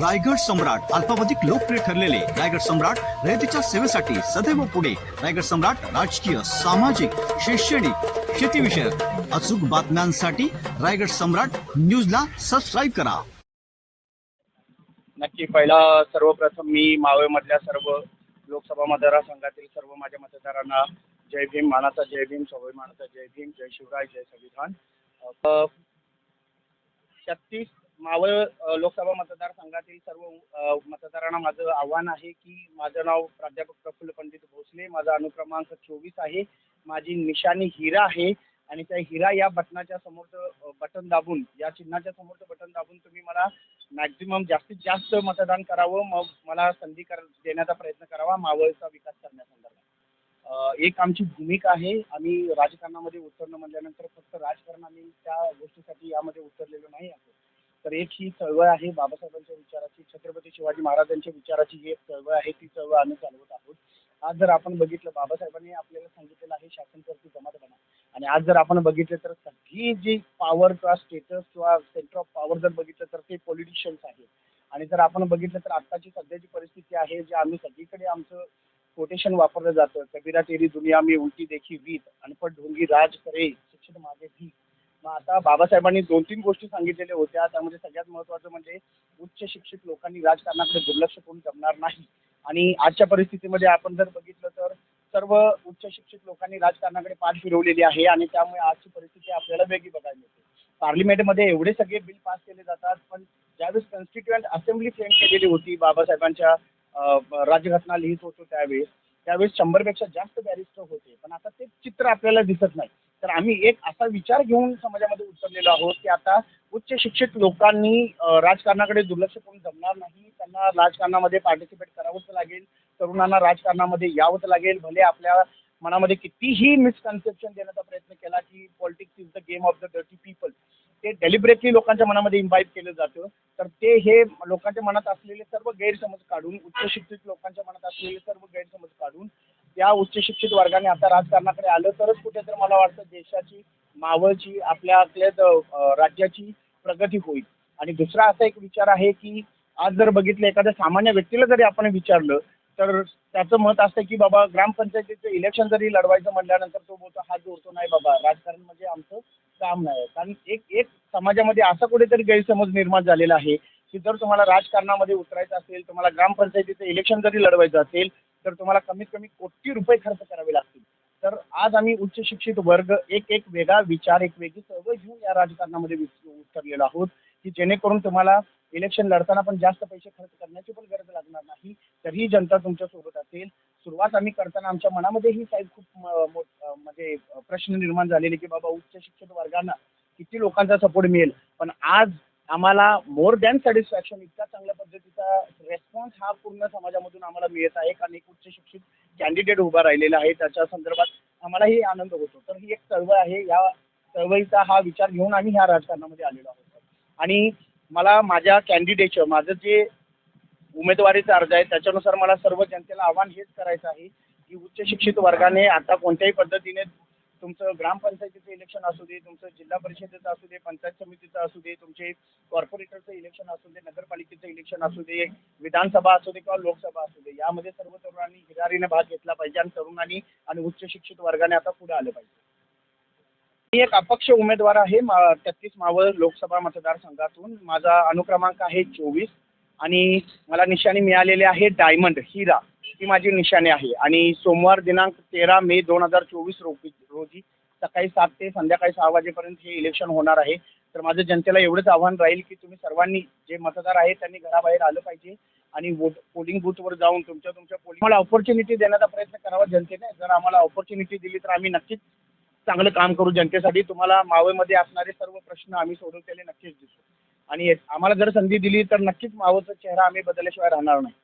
रायगड सम्राट अल्पावधिक लोकप्रिय ठरलेले रायगड सम्राट रयतेच्या सेवेसाठी सदैव पुढे. रायगड सम्राट राजकीय सामाजिक शैक्षणिक शेतीविषयक अचूक बातम्यांसाठी रायगड सम्राट न्यूजला सबस्क्राईब करा. नक्की पहिला सर्वप्रथम मी मावळमधल्या सर्व लोकसभा मतदारसंघातील सर्व माझ्या मतदारांना जय भीम मानाचा जय भीम स्वाभिमानाचा जय भीम जय शिवराय जय संविधान. छत्तीस मावळ लोकसभा मतदारसंघातील सर्व मतदारांना माझं आव्हान आहे की माझं नाव प्राध्यापक प्रफुल्ल पंडित भोसले माझा अनुक्रमांक चोवीस आहे माझी निशाणी हिरा आहे आणि त्या हिरा या बटनाच्या समोरचं बटन दाबून या चिन्हाच्या समोरचं बटन दाबून तुम्ही मला मॅक्झिमम जास्तीत जास्त मतदान करावं मग मला संधी कर देण्याचा प्रयत्न करावा मावळचा विकास करण्यासंदर्भात. एक आमची भूमिका आहे आम्ही राजकारणामध्ये उतरणं म्हणल्यानंतर फक्त राजकारण आम्ही त्या गोष्टीसाठी यामध्ये उतरलेलो नाही आहोत. तर एक ही चळवळ आहे बाबासाहेबांच्या विचाराची छत्रपती शिवाजी महाराजांच्या विचाराची ही एक चळवळ आहे ती चळवळ आम्ही चालवत आहोत. आज जर आपण बघितलं बाबासाहेबांनी आपल्याला सांगितलेलं आहे शासन करती जमात बना. आणि आज जर आपण बघितलं तर सगळी जी पॉवर किंवा स्टेटस किंवा सेंटर ऑफ पॉवर जर बघितलं तर ते पॉलिटिशियन्स आहेत. आणि जर आपण बघितलं तर आत्ताची सध्याची परिस्थिती आहे जे आम्ही सगळीकडे आमचं कोटेशन वापरलं जातं कबीरा तेरी दुनिया मी उलटी देखी वीत अनपट ढोंगी राज करे शिक्षण मागे भी. मग आता बाबासाहेबांनी दोन तीन गोष्टी सांगितलेल्या होत्या. त्यामध्ये सगळ्यात महत्त्वाचं म्हणजे उच्च शिक्षित लोकांनी राजकारणाकडे दुर्लक्ष करून जमणार नाही. आणि आजच्या परिस्थितीमध्ये आपण जर बघितलं तर सर्व उच्च शिक्षित लोकांनी राजकारणाकडे पाठ फिरवलेली आहे आणि त्यामुळे आजची परिस्थिती आपल्याला वेगळी बघायला मिळते. पार्लिमेंटमध्ये एवढे सगळे बिल पास केले जातात पण ज्यावेळेस कॉन्स्टिट्युएंट असेंब्ली फ्रेम केलेली होती बाबासाहेबांच्या राज्यघटना लिहित होतो त्यावेळेस त्यावेळेस शंभरपेक्षा जास्त बॅरिस्टर होते. पण आता ते चित्र आपल्याला दिसत नाही. तर आम्ही एक असा विचार घेऊन समाजामध्ये उतरलेलो आहोत की आता उच्च शिक्षित लोकांनी राजकारणाकडे दुर्लक्ष करून जमणार नाही. त्यांना राजकारणामध्ये पार्टिसिपेट करावंच लागेल. तरुणांना राजकारणामध्ये यावंच लागेल. भले आपल्या मनामध्ये कितीही मिसकन्सेप्शन देण्याचा प्रयत्न केला की politics is the game of the dirty people ते डेलिबरेटली लोकांच्या मनामध्ये इन्व्हाइट केलं जातं. तर ते हे लोकांच्या मनात असलेले सर्व गैरसमज काढून उच्च शिक्षित लोकांच्या मनात असलेले सर्व गैरसमज काढून त्या उच्च शिक्षित वर्गाने आता राजकारणाकडे आलं तरच कुठेतरी मला वाटतं देशाची मावळची आपल्या आपल्या राज्याची प्रगती होईल. आणि दुसरा असा एक विचार आहे की आज जर बघितलं एखाद्या सामान्य व्यक्तीला जरी आपण विचारलं तर त्याचं मत असतं की बाबा ग्रामपंचायतीचं इलेक्शन जरी लढवायचं म्हटल्यानंतर तो बोलतो हात जोडतो नाही बाबा राजकारण म्हणजे आमचं काम नाही. कारण एक एक समाजामध्ये असा कुठेतरी गैरसमज निर्माण झालेला आहे की जर तुम्हाला राजकारणामध्ये उतरायचं असेल तुम्हाला ग्रामपंचायतीचं इलेक्शन जरी लढवायचं असेल तर तुम्हाला कमीत कमी कोटी रुपये खर्च करावे लागतील. तर आज आम्ही उच्च शिक्षित वर्ग एक एक वेगळा विचार एक वेगळी चळवळ घेऊन या राजकारणामध्ये उतरलेलो आहोत की जेणेकरून तुम्हाला इलेक्शन लढताना पण जास्त पैसे खर्च करण्याची पण गरज लागणार नाही. तरीही जनता तुमच्यासोबत असेल. सुरुवात आम्ही करताना आमच्या मनामध्ये ही साहेब खूप म्हणजे प्रश्न निर्माण झालेले की बाबा उच्च शिक्षित वर्गांना किती लोकांचा सपोर्ट मिळेल? पण आज आम्हाला मोर दॅन सॅटिस्फॅक्शन इतका चांगल्या पद्धतीचा रिस्पॉन्स हा पूर्ण समाजामधून आम्हाला मिळत आहे. कारण एक उच्च शिक्षित कॅन्डिडेट उभा राहिलेला आहे त्याच्या संदर्भात आम्हालाही आनंद होतो. तर ही एक चळवळ आहे. या चळवळीचा हा विचार घेऊन आम्ही ह्या राजकारणामध्ये आलेलो आहोत. आणि मला माझ्या कॅन्डिडेटचं माझं जे उमेदवारीचा अर्ज आहे त्याच्यानुसार मला सर्व जनतेला आव्हान हेच करायचं आहे की उच्च शिक्षित वर्गाने आता कोणत्याही पद्धतीने तुमचं ग्रामपंचायतीचं इलेक्शन असू दे तुमचं जिल्हा परिषदेचं असू दे पंचायत समितीचं असू दे तुमचे कॉर्पोरेटरचं इलेक्शन असू दे नगरपालिकेचं इलेक्शन असू दे विधानसभा असू दे किंवा लोकसभा असू दे यामध्ये सर्व तरुणांनी हिरारीने भाग घेतला पाहिजे आणि तरुणांनी आणि उच्च शिक्षित वर्गाने आता पुढे आलं पाहिजे. मी एक अपक्ष उमेदवार आहे मा तेहतीस मावळ लोकसभा मतदारसंघातून. माझा अनुक्रमांक आहे चोवीस आणि मला निशाणी मिळालेले आहे डायमंड हिरा. ही माझी निशाणी आहे. आणि सोमवार दिनांक तेरा मे दोन हजार चोवीस रोजी रोजी सकाळी सात ते संध्याकाळी सहा वाजेपर्यंत हे इलेक्शन होणार आहे. तर माझं जनतेला एवढंच आव्हान राहील की तुम्ही सर्वांनी जे मतदार आहेत त्यांनी घराबाहेर आलं पाहिजे आणि वोट पोलिंग बूथवर जाऊन तुमच्या तुमच्या पोलिंग मला ऑपॉर्च्युनिटी देण्याचा प्रयत्न करावा जनतेने. जर आम्हाला ऑपॉर्च्युनिटी दिली तर आम्ही नक्कीच चांगलं काम करू जनतेसाठी. तुम्हाला मावळमध्ये असणारे सर्व प्रश्न आम्ही सोडवलेले नक्कीच दिसू. आणि आम्हाला जर संधी दिली तर नक्कीच मावळचा चेहरा आम्ही बदलल्याशिवाय राहणार नाही.